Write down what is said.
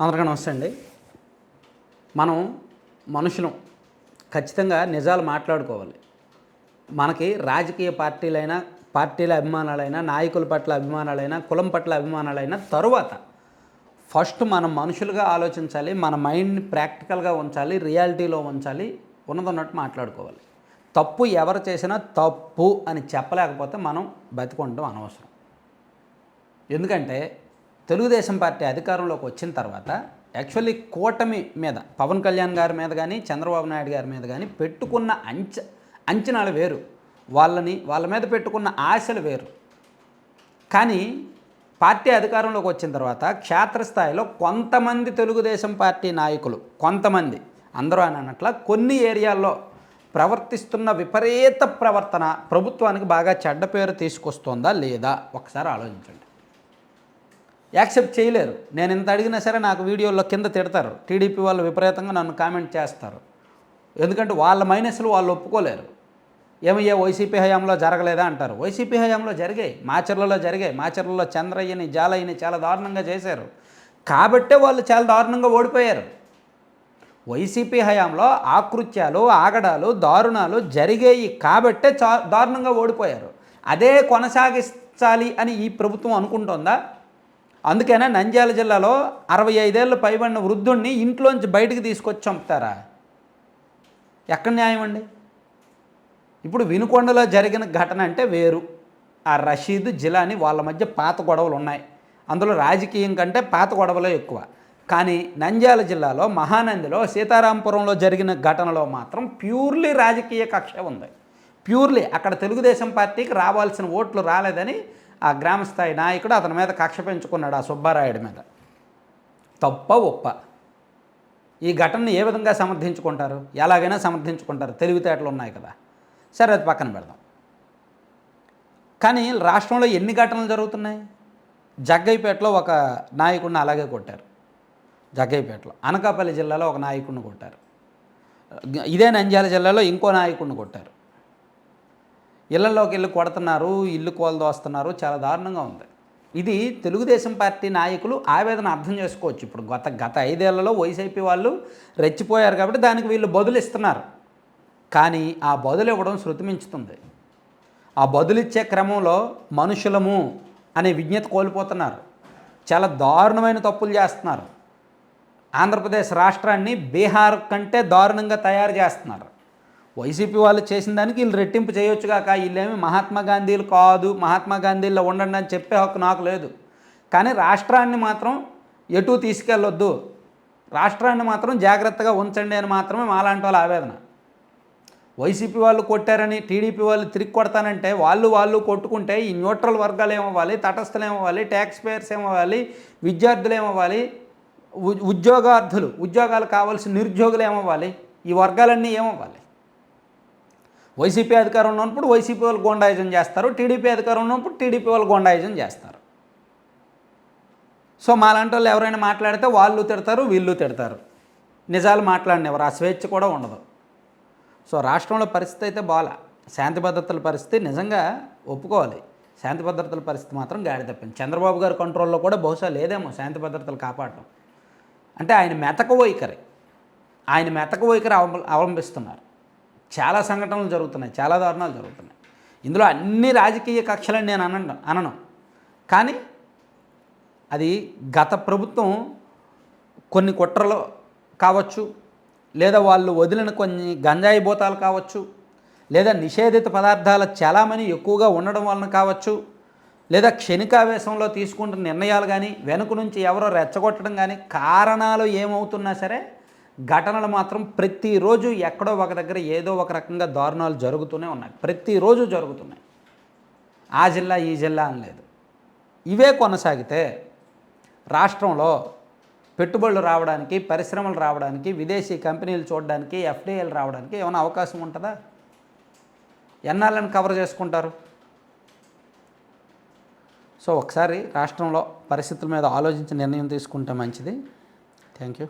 అందరికీ నమస్తే అండి. మనం మనుషులం. ఖచ్చితంగా నిజాలు మాట్లాడుకోవాలి. మనకి రాజకీయ పార్టీలైనా పార్టీల అభిమానాలైనా నాయకుల పట్ల అభిమానాలైనా కులం పట్ల అభిమానాలైనా తరువాత ఫస్ట్ మనం మనుషులుగా ఆలోచించాలి మన మైండ్ని ప్రాక్టికల్గా ఉంచాలి రియాలిటీలో ఉంచాలి ఉన్నదన్నట్టు మాట్లాడుకోవాలి. తప్పు ఎవరు చేసినా తప్పు అని చెప్పలేకపోతే మనం బతికొండడం అనవసరం. ఎందుకంటే తెలుగుదేశం పార్టీ అధికారంలోకి వచ్చిన తర్వాత యాక్చువల్లీ కూటమి మీద పవన్ కళ్యాణ్ గారి మీద కానీ చంద్రబాబు నాయుడు గారి మీద కానీ పెట్టుకున్న అంచ అంచనాలు వేరు. వాళ్ళని వాళ్ళ మీద పెట్టుకున్న ఆశలు వేరు. కానీ పార్టీ అధికారంలోకి వచ్చిన తర్వాత క్షేత్రస్థాయిలో కొంతమంది తెలుగుదేశం పార్టీ నాయకులు కొంతమంది అందరూ అని అన్నట్ల కొన్ని ఏరియాల్లో ప్రవర్తిస్తున్న విపరీత ప్రవర్తన ప్రభుత్వానికి బాగా చెడ్డ పేరు తీసుకొస్తుందా లేదా? ఒకసారి ఆలోచించండి. యాక్సెప్ట్ చేయలేరు. నేను ఇంత అడిగినా సరే నాకు వీడియోలో కింద తిడతారు. టీడీపీ వాళ్ళు విపరీతంగా నన్ను కామెంట్ చేస్తారు. ఎందుకంటే వాళ్ళ మైనస్లు వాళ్ళు ఒప్పుకోలేరు. ఏమయ్యా వైసీపీ హయాంలో జరగలేదా అంటారు. వైసీపీ హయాంలో జరిగాయి. మాచర్లలో జరిగాయి. మాచర్లలో చంద్రయ్యని జాలయ్యని చాలా దారుణంగా చేశారు. కాబట్టే వాళ్ళు చాలా దారుణంగా ఓడిపోయారు. వైసీపీ హయాంలో ఆకృత్యాలు ఆగడాలు దారుణాలు జరిగాయి కాబట్టే చా దారుణంగా ఓడిపోయారు. అదే కొనసాగించాలి అని ఈ ప్రభుత్వం అనుకుంటోందా? అందుకనే నంద్యాల జిల్లాలో అరవై ఐదేళ్ళు పైబడిన వృద్ధుణ్ణి ఇంట్లోంచి బయటికి తీసుకొచ్చి చంపుతారా? ఎక్కడ న్యాయం అండి? ఇప్పుడు వినుకొండలో జరిగిన ఘటన అంటే వేరు. ఆ రషీద్ జిలాని వాళ్ళ మధ్య పాత గొడవలు ఉన్నాయి. అందులో రాజకీయం కంటే పాత గొడవలే ఎక్కువ. కానీ నంద్యాల జిల్లాలో మహానందిలో సీతారాంపురంలో జరిగిన ఘటనలో మాత్రం ప్యూర్లీ రాజకీయ కక్ష ఉంది. ప్యూర్లీ అక్కడ తెలుగుదేశం పార్టీకి రావాల్సిన ఓట్లు రాలేదని ఆ గ్రామస్థాయి నాయకుడు అతని మీద కక్ష పెంచుకున్నాడు ఆ సుబ్బారాయుడి మీద. తప్ప ఒప్ప. ఈ ఘటనను ఏ విధంగా సమర్థించుకుంటారు? ఎలాగైనా సమర్థించుకుంటారు. తెలివితేటలు ఉన్నాయి కదా. సరే అది పక్కన పెడదాం. కానీ రాష్ట్రంలో ఎన్ని ఘటనలు జరుగుతున్నాయి? జగ్గైపేటలో ఒక నాయకుడిని అలాగే కొట్టారు. జగ్గైపేటలో. అనకాపల్లి జిల్లాలో ఒక నాయకుడిని కొట్టారు. ఇదే నంద్యాల జిల్లాలో ఇంకో నాయకుడిని కొట్టారు. ఇళ్ళలోకి వెళ్ళి కొడుతున్నారు ఇల్లు కోల్దోస్తున్నారు చాలా దారుణంగా ఉంది. ఇది తెలుగుదేశం పార్టీ నాయకులు ఆవేదన అర్థం చేసుకోవచ్చు. ఇప్పుడు గత గత ఐదేళ్ళలో వైసీపీ వాళ్ళు రెచ్చిపోయారు కాబట్టి దానికి వీళ్ళు బదులు ఇస్తున్నారు. కానీ ఆ బదులు ఇవ్వడం శృతిమించుతుంది. ఆ బదులిచ్చే క్రమంలో మనుషులము అనే విజ్ఞత కోల్పోతున్నారు. చాలా దారుణమైన తప్పులు చేస్తున్నారు. ఆంధ్రప్రదేశ్ రాష్ట్రాన్ని బీహార్ కంటే దారుణంగా తయారు చేస్తున్నారు. వైసీపీ వాళ్ళు చేసిన దానికి వీళ్ళు రెట్టింపు చేయొచ్చు కాక వీళ్ళేమి మహాత్మా గాంధీలు కాదు మహాత్మా గాంధీలో ఉండండి అని చెప్పే హక్కు నాకు లేదు. కానీ రాష్ట్రాన్ని మాత్రం ఎటు తీసుకెళ్ళొద్దు. రాష్ట్రాన్ని మాత్రం జాగ్రత్తగా ఉంచండి అని మాత్రమే మాలాంటి వాళ్ళ ఆవేదన. వైసీపీ వాళ్ళు కొట్టారని టీడీపీ వాళ్ళు తిరిగి కొడతానంటే వాళ్ళు వాళ్ళు కొట్టుకుంటే ఈ న్యూట్రల్ వర్గాలు ఏమవ్వాలి తటస్థులు ఏమవ్వాలి ట్యాక్స్ పేయర్స్ ఏమవ్వాలి విద్యార్థులు ఏమవ్వాలి ఉద్యోగార్థులు ఉద్యోగాలు కావాల్సిన నిరుద్యోగులు ఏమవ్వాలి ఈ వర్గాలన్నీ ఏమవ్వాలి? వైసీపీ అధికారం ఉన్నప్పుడు వైసీపీ వాళ్ళు గోండాయుజం చేస్తారు టీడీపీ అధికారం ఉన్నప్పుడు టీడీపీ వాళ్ళు గోండాయుజం చేస్తారు. సో మాలాంటి వాళ్ళు ఎవరైనా మాట్లాడితే వాళ్ళు తిడతారు వీళ్ళు తిడతారు. నిజాలు మాట్లాడినవారు? ఆ స్వేచ్ఛ కూడా ఉండదు. సో రాష్ట్రంలో పరిస్థితి అయితే బాగా శాంతి భద్రతల పరిస్థితి నిజంగా ఒప్పుకోవాలి. శాంతి భద్రతల పరిస్థితి మాత్రం గాడి తప్పింది. చంద్రబాబు గారి కంట్రోల్లో కూడా బహుశా లేదేమో శాంతి భద్రతలు కాపాడటం. అంటే ఆయన మెతక వైఖరి. ఆయన మెతక వైఖరి అవలం అవలంబిస్తున్నారు. చాలా సంఘటనలు జరుగుతున్నాయి చాలా దారుణాలు జరుగుతున్నాయి. ఇందులో అన్ని రాజకీయ కక్షలని నేను అనను అనను. కానీ అది గత ప్రభుత్వం కొన్ని కుట్రలు కావచ్చు లేదా వాళ్ళు వదిలిన కొన్ని గంజాయి బోతాలు కావచ్చు లేదా నిషేధిత పదార్థాల చలామణి ఎక్కువగా ఉండడం వలన కావచ్చు లేదా క్షణికావేశంలో తీసుకుంటున్న నిర్ణయాలు కానీ వెనుక నుంచి ఎవరో రెచ్చగొట్టడం కానీ కారణాలు ఏమవుతున్నా సరే ఘటనలు మాత్రం ప్రతిరోజు ఎక్కడో ఒక దగ్గర ఏదో ఒక రకంగా దారుణాలు జరుగుతూనే ఉన్నాయి. ప్రతిరోజు జరుగుతున్నాయి. ఆ జిల్లా ఈ జిల్లా అని లేదు. ఇవే కొనసాగితే రాష్ట్రంలో పెట్టుబడులు రావడానికి పరిశ్రమలు రావడానికి విదేశీ కంపెనీలు చూడడానికి ఎఫ్డిఐలు రావడానికి ఏమైనా అవకాశం ఉంటుందా? ఎన్నాళ్ళని కవర్ చేసుకుంటారు? సో ఒకసారి రాష్ట్రంలో పరిస్థితుల మీద ఆలోచించి నిర్ణయం తీసుకుంటే మంచిది. Thank you.